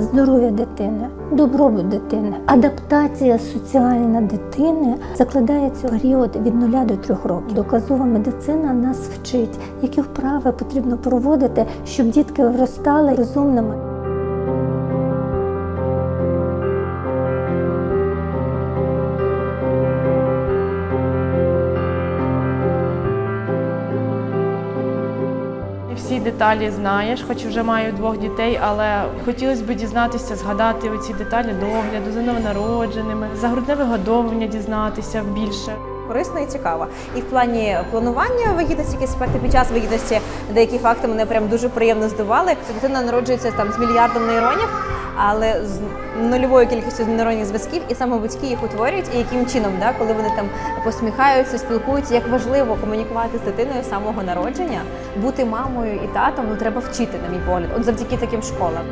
здоров'я дитини, добробут дитини, адаптація соціальна дитини закладається в період від 0 до 3 років. Доказова медицина нас вчить, які вправи потрібно проводити, щоб дітки виростали розумними. Всі деталі знаєш, хоч вже маю двох дітей, але хотілося б дізнатися, згадати оці деталі догляду за новонародженими, за грудне вигодовування дізнатися більше. Корисна і цікава. І в плані планування вагітності, які аспекти під час вагітності, деякі факти мене прям дуже приємно здивували. Дитина народжується там з мільярдом нейронів, але з нульовою кількістю нейронних зв'язків, і саме батьки їх утворюють, і яким чином, да, коли вони там посміхаються, спілкуються, як важливо комунікувати з дитиною з самого народження, бути мамою і татом, ну треба вчити, на мій погляд, от завдяки таким школам.